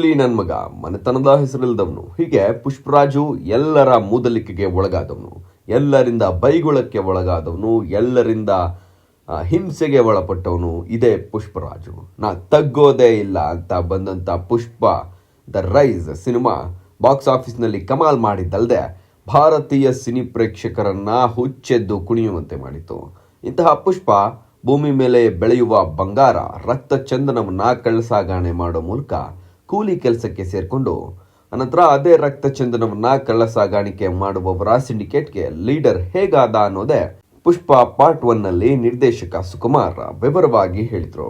ಕೂಲಿ ನನ್ ಮಗ, ಮನೆತನದ ಹೆಸರಿಲ್ದವನು. ಹೀಗೆ ಪುಷ್ಪರಾಜು ಎಲ್ಲರ ಮೂದಲಿಕೆಗೆ ಒಳಗಾದವನು. ಎಲ್ಲರಿಂದ ಬೈಗುಳಕ್ಕೆ ಒಳಗಾದವನು. ಎಲ್ಲರಿಂದ ಹಿಂಸೆಗೆ ಒಳಪಟ್ಟವನು ಇದೇ ಪುಷ್ಪರಾಜು. ನಾ ತಗ್ಗೋದೇ ಇಲ್ಲ ಅಂತ ಬಂದಂತ Pushpa the rise cinema. Box ಆಫೀಸ್ನಲ್ಲಿ ಕಮಾಲ್ ಮಾಡಿದ್ದಲ್ಲದೆ ಭಾರತೀಯ ಸಿನಿ ಪ್ರೇಕ್ಷಕರನ್ನ ಹುಚ್ಚೆದ್ದು ಕುಣಿಯುವಂತೆ ಮಾಡಿತು ಇಂತಹ ಪುಷ್ಪ ಭೂಮಿ ಮೇಲೆ ಬೆಳೆಯುವ ಬಂಗಾರ ರಕ್ತ ಚಂದನವನ್ನ ಕಳ್ಳಸಾಗಣೆ ಮಾಡೋ ಮೂಲಕ ಕೂಲಿ ಕೆಲಸಕ್ಕೆ ಸೇರಿಕೊಂಡು, ಅನಂತರ ಅದೇ ರಕ್ತ ಚಂದನವನ್ನ ಕಳ್ಳ ಸಾಗಾಣಿಕೆ ಮಾಡುವವರ ಸಿಂಡಿಕೇಟ್ಗೆ ಲೀಡರ್ ಹೇಗಾದ ಅನ್ನೋದೇ ಪುಷ್ಪ ಪಾರ್ಟ್ ಒನ್ನಲ್ಲಿ ನಿರ್ದೇಶಕ ಸುಕುಮಾರ್ ವಿವರವಾಗಿ ಹೇಳಿದ್ರು.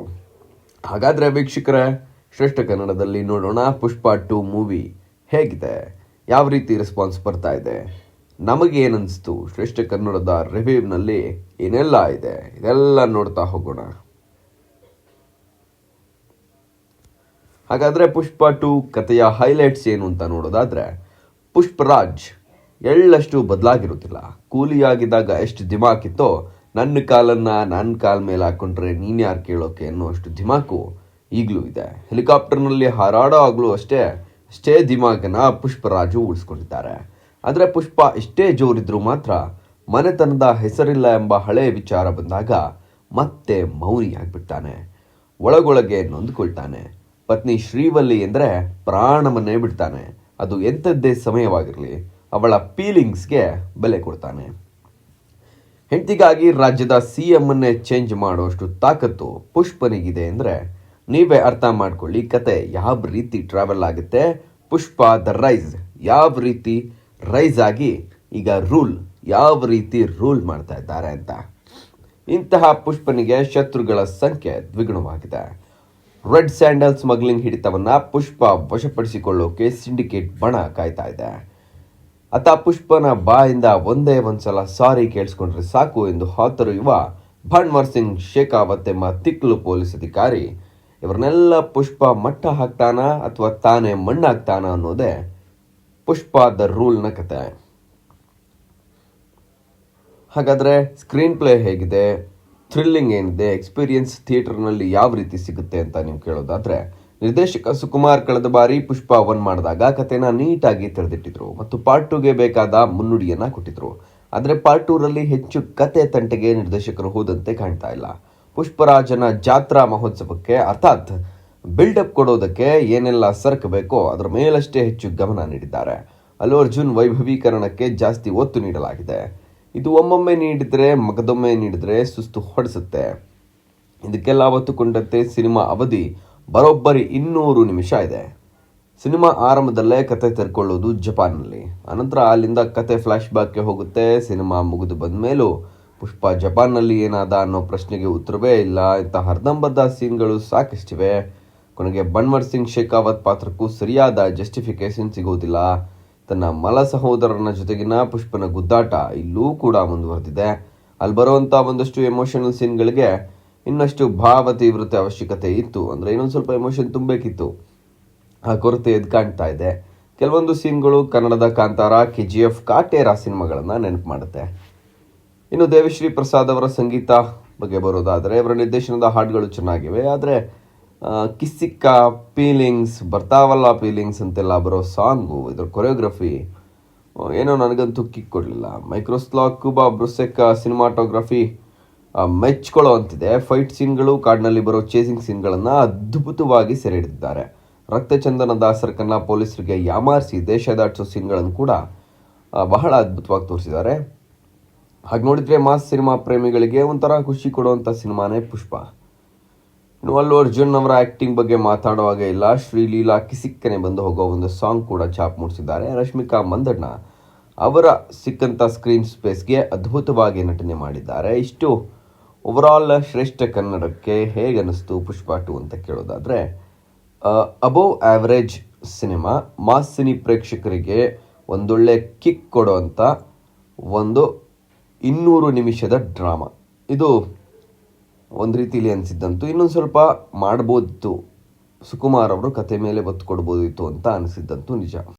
ಹಾಗಾದ್ರೆ ವೀಕ್ಷಕರೇ, ಶ್ರೇಷ್ಠ ಕನ್ನಡದಲ್ಲಿ ನೋಡೋಣ ಪುಷ್ಪ ಟು ಮೂವಿ ಹೇಗಿದೆ? ಯಾವ ರೀತಿ ರೆಸ್ಪಾನ್ಸ್ ಬರ್ತಾ ಇದೆ? ನಮಗೆ ಏನನ್ನಿಸ್ತು ಶ್ರೇಷ್ಠ ಕನ್ನಡದ ರಿವ್ಯೂನಲ್ಲಿ ಏನೆಲ್ಲ ಇದೆ? ಇದೆಲ್ಲ ನೋಡ್ತಾ ಹೋಗೋಣ. ಹಾಗಾದ್ರೆ ಪುಷ್ಪ ಟು ಕಥೆಯ ಹೈಲೈಟ್ಸ್ ಏನು ಅಂತ ನೋಡೋದಾದರೆ, ಪುಷ್ಪರಾಜ್ ಎಳ್ಳಷ್ಟು ಬದಲಾಗಿರುತ್ತಿಲ್ಲ. ಕೂಲಿಯಾಗಿದ್ದಾಗ ಎಷ್ಟು ದಿಮಾಕಿತ್ತೋ ನನ್ನ ಕಾಲನ್ನು ನನ್ನ ಕಾಲ ಮೇಲೆ ಹಾಕೊಂಡ್ರೆ ನೀನ್ಯಾರು ಕೇಳೋಕೆ ಅನ್ನೋಷ್ಟು ದಿಮಾಕು ಈಗಲೂ ಇದೆ. ಹೆಲಿಕಾಪ್ಟರ್ನಲ್ಲಿ ಹಾರಾಡೋ ಆಗಲೂ ಅಷ್ಟೇ ಅಷ್ಟೇ ದಿಮಾಗನ ಪುಷ್ಪರಾಜು ಉಳಿಸ್ಕೊಂಡಿದ್ದಾರೆ. ಆದರೆ ಪುಷ್ಪ ಎಷ್ಟೇ ಜೋರಿದ್ರು ಮಾತ್ರ ಮನೆತನದ ಹೆಸರಿಲ್ಲ ಎಂಬ ಹಳೆ ವಿಚಾರ ಬಂದಾಗ ಮತ್ತೆ ಮೌನಿಯಾಗಿಬಿಡ್ತಾನೆ ಒಳಗೊಳಗೆ ನೊಂದುಕೊಳ್ತಾನೆ. ಪತ್ನಿ ಶ್ರೀವಲ್ಲಿ ಎಂದರೆ ಪ್ರಾಣವನ್ನೇ ಬಿಡ್ತಾನೆ. ಅದು ಎಂಥದ್ದೇ ಸಮಯವಾಗಿರಲಿ ಅವಳ ಫೀಲಿಂಗ್ಸ್ಗೆ ಬೆಲೆ ಕೊಡ್ತಾನೆ. ಹೆಂಡತಿಗಾಗಿ ರಾಜ್ಯದ ಸಿ ಎಮ್ಮನ್ನೇ ಚೇಂಜ್ ಮಾಡೋಷ್ಟು ತಾಕತ್ತು ಪುಷ್ಪನಿಗಿದೆ ಅಂದರೆ ನೀವೇ ಅರ್ಥ ಮಾಡ್ಕೊಳ್ಳಿ, ಕತೆ ಯಾವ ರೀತಿ ಟ್ರಾವೆಲ್ ಆಗುತ್ತೆ, ಪುಷ್ಪ ದ ರೈಸ್ ಯಾವ ರೀತಿ ರೈಸ್ ಆಗಿ ಈಗ ರೂಲ್ ಯಾವ ರೀತಿ ರೂಲ್ ಮಾಡ್ತಾ ಇದ್ದಾರೆ ಅಂತ. ಇಂತಹ ಪುಷ್ಪನಿಗೆ ಶತ್ರುಗಳ ಸಂಖ್ಯೆ ದ್ವಿಗುಣವಾಗಿದೆ. ರೆಡ್ ಸ್ಯಾಂಡಲ್ ಸ್ಮಗ್ಲಿಂಗ್ ಹಿಡಿತವನ್ನ ಪುಷ್ಪ ವಶಪಡಿಸಿಕೊಳ್ಳೋಕೆ ಸಿಂಡಿಕೇಟ್ ಬಣ ಕಾಯ್ತಾ ಇದೆ. ಆತ ಪುಷ್ಪನ ಬಾಯಿಂದ ಒಂದೇ ಒಂದ್ಸಲ ಸಾರಿ ಕೇಳಿಸ್ಕೊಂಡ್ರೆ ಸಾಕು ಎಂದು ಹಾತೊರೆಯುವ ಭಣ್ವರ್ ಸಿಂಗ್ ಶೇಖಾವತ್ ಎಂಬ ತಿಕ್ಲು ಪೊಲೀಸ್ ಅಧಿಕಾರಿ. ಇವರನ್ನೆಲ್ಲ ಪುಷ್ಪ ಮಟ್ಟ ಹಾಕ್ತಾನ ಅಥವಾ ತಾನೇ ಮಣ್ಣಾಗ್ತಾನ ಅನ್ನೋದೇ ಪುಷ್ಪ ದ ರೂಲ್ನ ಕತೆ. ಹಾಗಾದ್ರೆ ಸ್ಕ್ರೀನ್ ಪ್ಲೇ ಹೇಗಿದೆ? ಥ್ರಿಲ್ಲಿಂಗ್ ಏನಿದೆ, ಎಕ್ಸ್ಪೀರಿಯನ್ಸ್ ಥಿಯೇಟರ್ನಲ್ಲಿ ಯಾವ ರೀತಿ ಸಿಗುತ್ತೆ ಅಂತ ನೀವು ಕೇಳೋದಾದರೆ, ನಿರ್ದೇಶಕ ಸುಕುಮಾರ್ ಕಳೆದ ಬಾರಿ ಪುಷ್ಪ ಒನ್ ಮಾಡಿದಾಗ ಕಥೆನ ನೀಟಾಗಿ ತೆರೆದಿಟ್ಟಿದ್ರು ಮತ್ತು ಪಾರ್ಟ್ ಟೂಗೆ ಬೇಕಾದ ಮುನ್ನುಡಿಯನ್ನು ಕೊಟ್ಟಿದ್ರು. ಆದರೆ ಪಾರ್ಟ್ ಟೂರಲ್ಲಿ ಹೆಚ್ಚು ಕತೆ ತಂಟೆಗೆ ನಿರ್ದೇಶಕರು ಹೋದಂತೆ ಕಾಣ್ತಾ ಇಲ್ಲ. ಪುಷ್ಪರಾಜನ ಜಾತ್ರಾ ಮಹೋತ್ಸವಕ್ಕೆ ಅರ್ಥಾತ್ ಬಿಲ್ಡಪ್ ಕೊಡೋದಕ್ಕೆ ಏನೆಲ್ಲ ಸರ್ಕ್ ಬೇಕೋ ಅದರ ಮೇಲಷ್ಟೇ ಹೆಚ್ಚು ಗಮನ ನೀಡಿದ್ದಾರೆ. ಅಲ್ಲು ಅರ್ಜುನ್ ವೈಭವೀಕರಣಕ್ಕೆ ಜಾಸ್ತಿ ಒತ್ತು ನೀಡಲಾಗಿದೆ. ಇದು ಒಮ್ಮೊಮ್ಮೆ ನೀಡಿದ್ರೆ, ಮಗದೊಮ್ಮೆ ನೀಡಿದ್ರೆ ಸುಸ್ತು ಹೊಡೆಸುತ್ತೆ. ಇದಕ್ಕೆಲ್ಲ ಒತ್ತು ಕೊಂಡಂತೆ ಸಿನಿಮಾ ಅವಧಿ ಬರೋಬ್ಬರಿ ಇನ್ನೂರು ನಿಮಿಷ ಇದೆ. ಸಿನಿಮಾ ಆರಂಭದಲ್ಲೇ ಕತೆ ತೆರ್ಕೊಳ್ಳೋದು ಜಪಾನ್ನಲ್ಲಿ. ಅನಂತರ ಅಲ್ಲಿಂದ ಕತೆ ಫ್ಲಾಶ್ ಬ್ಯಾಕ್ಗೆ ಹೋಗುತ್ತೆ, ಸಿನಿಮಾ ಮುಗಿದು ಬಂದ ಮೇಲೂ ಪುಷ್ಪ ಜಪಾನ್ನಲ್ಲಿ ಏನಾದ ಅನ್ನೋ ಪ್ರಶ್ನೆಗೆ ಉತ್ತರವೇ ಇಲ್ಲ. ಇಂಥ ಹರ್ದಂಬದ್ದ ಸೀನ್ಗಳು ಸಾಕಷ್ಟಿವೆ. ಕೊನೆಗೆ ಬನ್ವರ್ ಸಿಂಗ್ ಶೇಖಾವತ್ ಪಾತ್ರಕ್ಕೂ ಸರಿಯಾದ ಜಸ್ಟಿಫಿಕೇಶನ್ ಸಿಗೋದಿಲ್ಲ. ತನ್ನ ಮಲ ಸಹೋದರನ ಜೊತೆಗಿನ ಪುಷ್ಪನ ಗುದ್ದಾಟ ಇಲ್ಲೂ ಕೂಡ ಮುಂದುವರೆದಿದೆ. ಅಲ್ಲಿ ಬರುವಂಥ ಒಂದಷ್ಟು ಎಮೋಷನಲ್ ಸೀನ್ಗಳಿಗೆ ಇನ್ನಷ್ಟು ಭಾವ ತೀವ್ರತೆ ಅವಶ್ಯಕತೆ ಇತ್ತು. ಅಂದರೆ ಇನ್ನೊಂದು ಸ್ವಲ್ಪ ಎಮೋಷನ್ ತುಂಬಬೇಕಿತ್ತು. ಆ ಕೊರತೆ ಎದ್ದು ಕಾಣ್ತಾ ಇದೆ. ಕೆಲವೊಂದು ಸೀನ್ಗಳು ಕನ್ನಡದ Kantara K G F Kaatera ಸಿನಿಮಾಗಳನ್ನು ನೆನಪು ಮಾಡುತ್ತೆ. ಇನ್ನು ದೇವಿಶ್ರೀ ಪ್ರಸಾದ್ ಅವರ ಸಂಗೀತ ಬಗ್ಗೆ ಬರೋದಾದರೆ, ಅವರ ನಿರ್ದೇಶನದ ಹಾಡುಗಳು ಚೆನ್ನಾಗಿವೆ. ಆದರೆ ಕಿಸ್ಸಿಕ್ಕ ಫೀಲಿಂಗ್ಸ್ ಬರ್ತಾವಲ್ಲ ಫೀಲಿಂಗ್ಸ್ ಅಂತೆಲ್ಲ ಬರೋ ಸಾಂಗು, ಇದರ ಕೊರಿಯೋಗ್ರಫಿ ಏನೋ ನನಗಂತೂ ಕಿಕ್ ಕೊಡಲಿಲ್ಲ. ಮೈಕ್ರೋಸ್ಲಾಕ್ ಕುಬಾ ಬ್ರುಸೆಕ್ ಸಿನಿಮಾಟೋಗ್ರಫಿ ಮೆಚ್ಕೊಳ್ಳೋ ಅಂತಿದೆ ಫೈಟ್ ಸೀನ್ಗಳು ಕಾಡಿನಲ್ಲಿ ಬರೋ ಚೇಸಿಂಗ್ ಸೀನ್ಗಳನ್ನು ಅದ್ಭುತವಾಗಿ ಸೆರೆ ಹಿಡಿದಿದ್ದಾರೆ ರಕ್ತಚಂದನ ದಾಸರಕನ್ನ ಪೊಲೀಸರಿಗೆ ಯಾಮಾರಿಸಿ ದೇಶ ದಾಟಿಸೋ ಸೀನ್ಗಳನ್ನು ಕೂಡ ಬಹಳ ಅದ್ಭುತವಾಗಿ ತೋರಿಸಿದ್ದಾರೆ. ಹಾಗೆ ನೋಡಿದರೆ ಮಾಸ್ ಸಿನಿಮಾ ಪ್ರೇಮಿಗಳಿಗೆ ಒಂಥರ ಖುಷಿ ಕೊಡುವಂಥ ಸಿನಿಮಾನೇ ಪುಷ್ಪ. ಇನ್ನು ಅರ್ಜುನ್ ಅವರ ಆ್ಯಕ್ಟಿಂಗ್ ಬಗ್ಗೆ ಮಾತಾಡುವಾಗ ಇಲ್ಲ. ಶ್ರೀಲೀಲಾ ಕಿಸಿಕ್ಕನೆ ಬಂದು ಹೋಗೋ ಒಂದು ಸಾಂಗ್ ಕೂಡ ಛಾಪ್ ಮೂಡಿಸಿದ್ದಾರೆ. ರಶ್ಮಿಕಾ ಮಂದಣ್ಣ ಅವರ ಸಿಕ್ಕಂಥ ಸ್ಕ್ರೀನ್ ಸ್ಪೇಸ್ಗೆ ಅದ್ಭುತವಾಗಿ ನಟನೆ ಮಾಡಿದ್ದಾರೆ. ಇಷ್ಟು ಓವರಾಲ್ ಶ್ರೇಷ್ಠ ಕನ್ನಡಕ್ಕೆ ಹೇಗೆ ಅನ್ನಿಸ್ತು ಪುಷ್ಪ ಟು ಅಂತ ಕೇಳೋದಾದರೆ above average cinema mass cine ಪ್ರೇಕ್ಷಕರಿಗೆ ಒಂದೊಳ್ಳೆ ಕಿಕ್ ಕೊಡುವಂಥ ಒಂದು ಇನ್ನೂರು ನಿಮಿಷದ ಡ್ರಾಮಾ ಇದು ಒಂದು ರೀತಿಲಿ ಅನಿಸಿದ್ದಂತು ಇನ್ನೊಂದು ಸ್ವಲ್ಪ ಮಾಡ್ಬೋದಿತ್ತು. ಸುಕುಮಾರ್ ಅವರು ಕತೆ ಮೇಲೆ ಒತ್ತು ಕೊಡ್ಬೋದಿತ್ತು ಅಂತ ಅನಿಸಿದ್ದಂತೂ ನಿಜ.